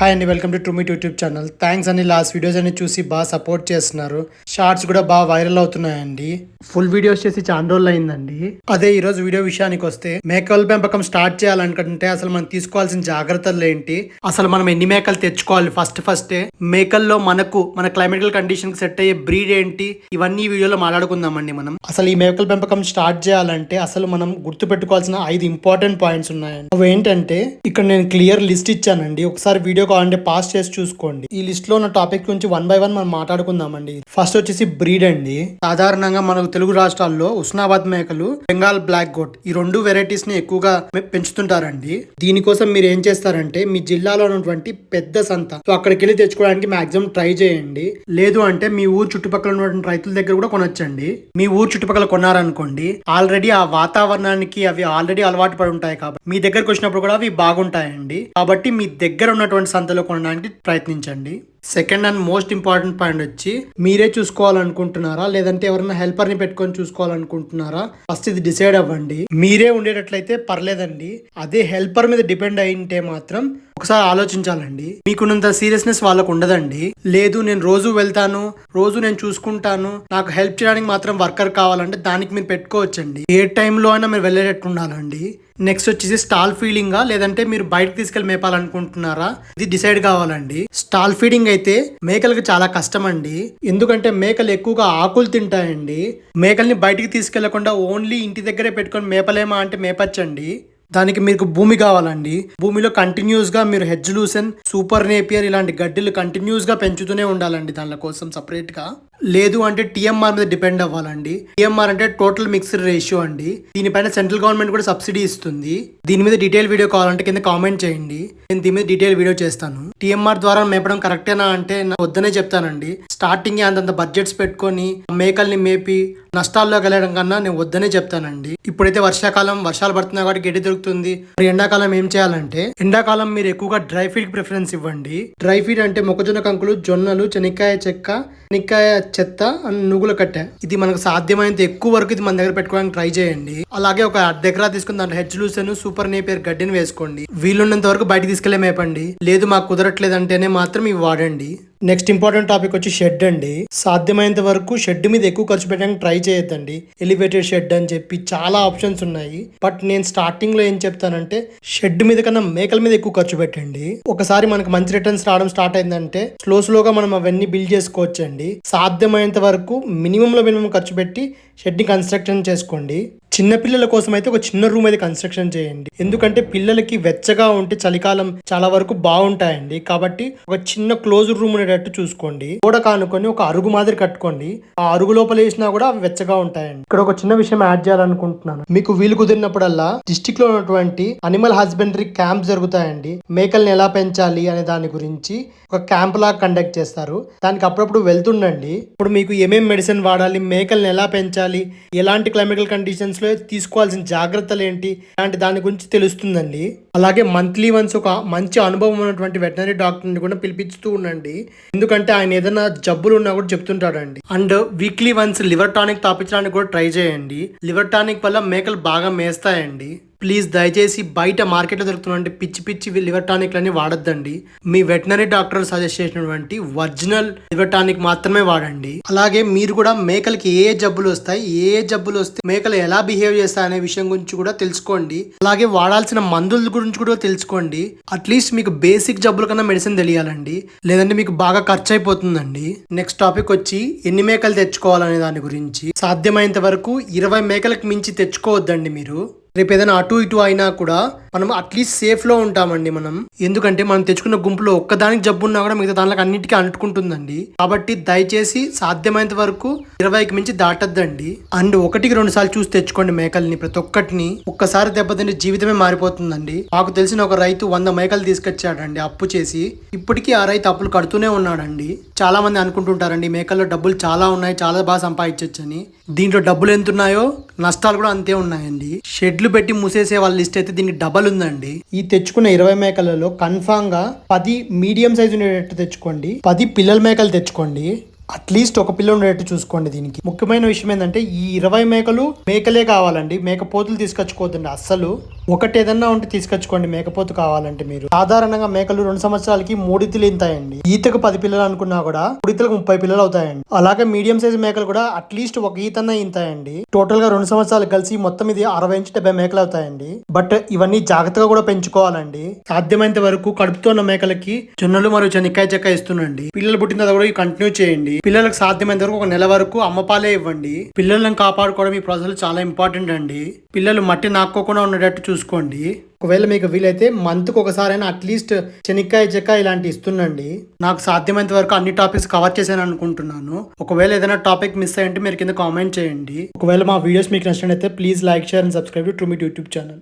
Hi అండి welcome to ట్రూమిట్ YouTube channel thanks అని లాస్ట్ వీడియోస్ అన్ని చూసి బాగా సపోర్ట్ చేస్తున్నారు. షార్ట్స్ కూడా బాగా వైరల్ అవుతున్నాయండి. ఫుల్ వీడియోస్ చేసి చాలా రోజులు అయిందండి. అదే ఈ రోజు వీడియో విషయానికి వస్తే మేకల పెంపకం స్టార్ట్ చేయాలనుకుంటే అసలు మనం తీసుకోవాల్సిన జాగ్రత్తలు ఏంటి? అసలు మనం ఎన్ని మేకలు తెచ్చుకోవాలి? ఫస్ట్ ఫస్టే మేకల్లో మనకు మన క్లైమేటికల్ కండిషన్ సెట్ అయ్యే బ్రీడ్ ఏంటి? ఇవన్నీ వీడియోలో మాట్లాడుకుందామండి మనం. అసలు ఈ మేకల పెంపకం స్టార్ట్ చేయాలంటే అసలు మనం గుర్తు పెట్టుకోవాల్సిన ఐదు ఇంపార్టెంట్ పాయింట్స్ ఉన్నాయండి. అవి ఏంటంటే ఇక్కడ నేను క్లియర్ లిస్ట్ ఇచ్చానండి. ఒకసారి వీడియో కావాలంటే పాస్ చేసి చూసుకోండి. ఈ లిస్ట్లో ఉన్న టాపిక్ గురించి వన్ బై వన్ మనం మాట్లాడుకుందామండి. ఫస్ట్ వచ్చేసి బ్రీడ్ అండి. సాధారణంగా మనకు తెలుగు రాష్ట్రాల్లో ఉస్నాబాద్ మేకలు బెంగాల్ బ్లాక్ గోట్ ఈ రెండు వెరైటీస్ని ఎక్కువగా పెంచుతుంటారండి. దీనికోసం మీరు ఏం చేస్తారంటే మీ జిల్లాలో ఉన్నటువంటి పెద్ద సంత. సో అక్కడికి వెళ్ళి తెచ్చుకోవడానికి మాక్సిమం ట్రై చేయండి. లేదు అంటే మీ ఊరు చుట్టుపక్కల ఉన్నటువంటి రైతుల దగ్గర కూడా కొనొచ్చండి. మీ ఊరు చుట్టుపక్కల కొన్నారనుకోండి ఆల్రెడీ ఆ వాతావరణానికి అవి ఆల్రెడీ అలవాటు పడి ఉంటాయి కాబట్టి మీ దగ్గరకు వచ్చినప్పుడు కూడా అవి బాగుంటాయండి. కాబట్టి మీ దగ్గర ఉన్నటువంటి సంతలో కొనడానికి ప్రయత్నించండి. Second and most important point వచ్చి మీరే చూసుకోవాలనుకుంటున్నారా? లేదంటే ఎవరైనా హెల్పర్ని పెట్టుకొని చూసుకోవాలనుకుంటున్నారా? ఫస్ట్ ఇది డిసైడ్ అవ్వండి. మీరే ఉండేటట్లయితే పర్లేదండి. అదే హెల్పర్ మీద డిపెండ్ అయింటే మాత్రం ఒకసారి ఆలోచించాలండి. మీకున్నంత సీరియస్నెస్ వాళ్ళకు ఉండదండి. లేదు నేను రోజు వెళ్తాను రోజు నేను చూసుకుంటాను నాకు హెల్ప్ చేయడానికి మాత్రం వర్కర్ కావాలంటే దానికి మీరు పెట్టుకోవచ్చండి. ఏ టైంలో అయినా మీరు వెళ్ళేటట్టు ఉండాలండి. నెక్స్ట్ వచ్చేసి స్టాల్ ఫీడింగా లేదంటే మీరు బయటకు తీసుకెళ్ళి మేపాలనుకుంటున్నారా? ఇది డిసైడ్ కావాలండి. స్టాల్ ఫీడింగ్ అయితే మేకలకు చాలా కష్టం అండి ఎందుకంటే మేకలు ఎక్కువగా ఆకులు తింటాయండి. మేకల్ని బయటికి తీసుకెళ్ళకుండా ఓన్లీ ఇంటి దగ్గరే పెట్టుకొని మేపలేమా అంటే మేపచ్చండి. దానికి మీకు భూమి కావాలండి. భూమిలో కంటిన్యూస్గా మీరు హెడ్జ్ లూసెన్ సూపర్ నేపియర్ ఇలాంటి గడ్డిలు కంటిన్యూస్గా పెంచుతూనే ఉండాలండి దాని కోసం సపరేట్గా లేదు అంటే టీఎంఆర్ మీద డిపెండ్ అవ్వాలండి. టీఎంఆర్ అంటే టోటల్ మిక్స్డ్ రేషియో అండి. దీనిపైన సెంట్రల్ గవర్నమెంట్ కూడా సబ్సిడీ ఇస్తుంది. దీని మీద డీటెయిల్ వీడియో కావాలంటే కింద కామెంట్ చేయండి. నేను దీని మీద డీటెయిల్ వీడియో చేస్తాను. టీఎంఆర్ ద్వారా మేపడం కరెక్టేనా అంటే నా వద్దనే చెప్తానండి. స్టార్టింగ్ అంతంత బడ్జెట్స్ పెట్టుకొని మేకల్ని మేపి నష్టాల్లోకి వెళ్ళడం కన్నా నేను వద్దనే చెప్తానండి. ఇప్పుడైతే వర్షాకాలం వర్షాలు పడుతున్నాయి కాబట్టి గడ్డి దొరుకుతుంది మరి ఎండాకాలం ఏం చేయాలంటే ఎండాకాలం మీరు ఎక్కువగా డ్రై ఫీడ్ ప్రిఫరెన్స్ ఇవ్వండి. డ్రై ఫీడ్ అంటే మొక్కజొన్న కంకులు జొన్నలు చెనిక్కాయ చెక్క చెనిక్కాయ చెత్త అండ్ నువ్వుల కట్టె. ఇది మనకు సాధ్యమైనంత ఎక్కువ వరకు ఇది మన దగ్గర పెట్టుకోవడానికి ట్రై చేయండి. అలాగే ఒక అర్ధ ఎకరా తీసుకుని దాంట్లో హెడ్జ్ లూసెన్ సూపర్ నేపేర్ గడ్డిని వేసుకోండి. వీలున్నంత వరకు బయట తీసుకెళ్ళే మేపండి. లేదు మాకు కుదరట్లేదు అంటేనే మాత్రం ఇవి వాడండి. నెక్స్ట్ ఇంపార్టెంట్ టాపిక్ వచ్చి షెడ్ అండి. సాధ్యమైనంత వరకు షెడ్ మీద ఎక్కువ ఖర్చు పెట్టడానికి ట్రై చేయొద్దండి. ఎలివేటెడ్ షెడ్ అని చెప్పి చాలా ఆప్షన్స్ ఉన్నాయి. బట్ నేను స్టార్టింగ్లో ఏం చెప్తానంటే షెడ్ మీద కన్నా మేకల మీద ఎక్కువ ఖర్చు పెట్టండి. ఒకసారి మనకు మంచి రిటర్న్స్ రావడం స్టార్ట్ అయిందంటే స్లో స్లోగా మనం అవన్నీ బిల్డ్ చేసుకోవచ్చండి. సాధ్యమైనంత వరకు మినిమం లో మినిమం ఖర్చు పెట్టి షెడ్ని కన్స్ట్రక్షన్ చేసుకోండి. చిన్న పిల్లల కోసం అయితే ఒక చిన్న రూమ్ అయితే కన్స్ట్రక్షన్ చేయండి. ఎందుకంటే పిల్లలకి వెచ్చగా ఉంటే చలికాలం చాలా వరకు బాగుంటాయండి. కాబట్టి ఒక చిన్న క్లోజ్ రూమ్ ఉండేటట్టు చూసుకోండి. గోడ కానుకొని ఒక అరుగు మాదిరి కట్టుకోండి. ఆ అరుగు లోపల వేసినా కూడా వెచ్చగా ఉంటాయండి. ఇక్కడ ఒక చిన్న విషయం యాడ్ చేయాలనుకుంటున్నాను. మీకు వీలు కుదిరినప్పుడల్లా డిస్టిక్లో ఉన్నటువంటి అనిమల్ హస్బెండరీ క్యాంప్ జరుగుతాయండి. మేకల్ని ఎలా పెంచాలి అనే దాని గురించి ఒక క్యాంప్ లాగా కండక్ట్ చేస్తారు. దానికి అప్పుడప్పుడు వెళ్తుండండి. ఇప్పుడు మీకు ఏమేమి మెడిసిన్ వాడాలి మేకల్ని ఎలా పెంచాలి ఎలాంటి క్లైమేటికల్ కండిషన్స్ లో తీసుకోవాల్సిన జాగ్రత్తలు ఏంటి? అలాంటి దాని గురించి తెలుస్తుందండి. అలాగే మంత్లీ వన్స్ ఒక మంచి అనుభవం ఉన్నటువంటి వెటనరీ డాక్టర్ని కూడా పిలిపిస్తూ ఉండండి. ఎందుకంటే ఆయన ఏదైనా జబ్బులు ఉన్నా కూడా చెప్తుంటాడండి. And weekly once liver tonic తాపించడానికి కూడా ట్రై చేయండి. లివర్ టానిక్ వల్ల మేకలు బాగా మేస్తాయండి. ప్లీజ్ దయచేసి బయట మార్కెట్లో దొరుకుతున్నటువంటి పిచ్చి పిచ్చి లివర్ వాడద్దండి. మీ వెటనరీ డాక్టర్ సజెస్ట్ చేసినటువంటి ఒరిజినల్ లివర్ టానిక్ మాత్రమే వాడండి. అలాగే మీరు కూడా మేకలకి ఏ ఏ జబ్బులు వస్తాయి ఏ ఏ జబ్బులు వస్తే మేకలు ఎలా బిహేవ్ చేస్తాయి అనే విషయం గురించి కూడా తెలుసుకోండి. అలాగే వాడాల్సిన మందుల గురించి కూడా తెలుసుకోండి. అట్లీస్ట్ మీకు బేసిక్ జబ్బుల కన్నా మెడిసిన్ తెలియాలండి. లేదంటే మీకు బాగా ఖర్చు అయిపోతుందండి నెక్స్ట్ టాపిక్ వచ్చి ఎన్ని మేకలు తెచ్చుకోవాలనే దాని గురించి. సాధ్యమైనంత వరకు ఇరవై మేకలకు మించి తెచ్చుకోవద్దండి మీరు. రేపు ఏదైనా అటు ఇటు అయినా కూడా మనం అట్లీస్ట్ సేఫ్లో ఉంటామండి మనం. ఎందుకంటే మనం తెచ్చుకున్న గుంపులో ఒక్కదానికి జబ్బు ఉన్నా కూడా మిగతా దానిలో అన్నిటికీ అంటుకుంటుందండి. కాబట్టి దయచేసి సాధ్యమైనంత వరకు ఇరవైకి మించి దాటద్దండి. అండ్ ఒకటికి రెండు సార్లు చూసి తెచ్చుకోండి మేకల్ని ప్రతి ఒక్కటిని. ఒక్కసారి దెబ్బతింటే జీవితమే మారిపోతుందండి. మాకు తెలిసిన ఒక రైతు వంద మేకలు తీసుకొచ్చాడండి అప్పు చేసి. ఇప్పటికీ ఆ రైతు అప్పులు కడుతూనే ఉన్నాడండి. చాలా మంది అనుకుంటుంటారండి మేకల్లో డబ్బులు చాలా ఉన్నాయి చాలా బాగా సంపాదించొచ్చని. దీంట్లో డబ్బులు ఎంత ఉన్నాయో నష్టాలు కూడా అంతే ఉన్నాయండి. షెడ్లు పెట్టి మూసేసే వాళ్ళ లిస్ట్ అయితే దీనికి డబల్ ఉందండి. ఈ తెచ్చుకున్న ఇరవై మేకలలో కన్ఫామ్గా పది మీడియం సైజు ఉండేటట్టు తెచ్చుకోండి. పది పిల్లల మేకలు తెచ్చుకోండి. అట్లీస్ట్ ఒక పిల్ల ఉండేటట్టు చూసుకోండి దీనికి. ముఖ్యమైన విషయం ఏంటంటే ఈ ఇరవై మేకలు మేకలే కావాలండి. మేకపోతులు తీసుకొచ్చుకోవద్దండి అస్సలు. ఒకటి ఏదన్నా ఉంటే తీసుకొచ్చుకోండి. మేకపోతు కావాలంటే మీరు. సాధారణంగా మేకలు రెండు సంవత్సరాలకి మూడితులు ఇంతాయండి. ఈతకు పది పిల్లలు అనుకున్నా కూడా మూడితులకు ముప్పై పిల్లలు అవుతాయండి. అలాగే మీడియం సైజ్ మేకలు కూడా అట్లీస్ట్ ఒక ఈతన్న ఇంతాయండి. టోటల్గా రెండు సంవత్సరాలు కలిసి మొత్తం ఇది అరవై నుంచి డెబ్బై మేకలు అవుతాయండి. బట్ ఇవన్నీ జాగ్రత్తగా కూడా పెంచుకోవాలండి. సాధ్యమైనంత వరకు కడుపుతో ఉన్న మేకలకి జొన్నలు మరియు చెనిక్కాయ చెక్క ఇస్తుండండి. పిల్లలు పుట్టిన తర్వాత కూడా కంటిన్యూ చేయండి. పిల్లలకు సాధ్యమైనంత వరకు ఒక నెల వరకు అమ్మపాలే ఇవ్వండి. పిల్లలను కాపాడుకోవడం ఈ ప్రాసెస్ చాలా ఇంపార్టెంట్ అండి. పిల్లలు మట్టి నాక్కోకుండా ఉండేటట్టు చూసుకోండి. ఒకవేళ మీకు వీలైతే మంత్కి ఒకసారైనా అట్లీస్ట్ చెనిక్కాయ చెక్క ఇలాంటి ఇస్తుండండి. నాకు సాధ్యమైనంత వరకు అన్ని టాపిక్స్ కవర్ చేశాను అనుకుంటున్నాను. ఒకవేళ ఏదైనా టాపిక్ మిస్ అయ్యంటే మీరు కింద కామెంట్ చేయండి. ఒకవేళ మా వీడియోస్ మీకు నచ్చినట్లయితే please like share and subscribe to me YouTube channel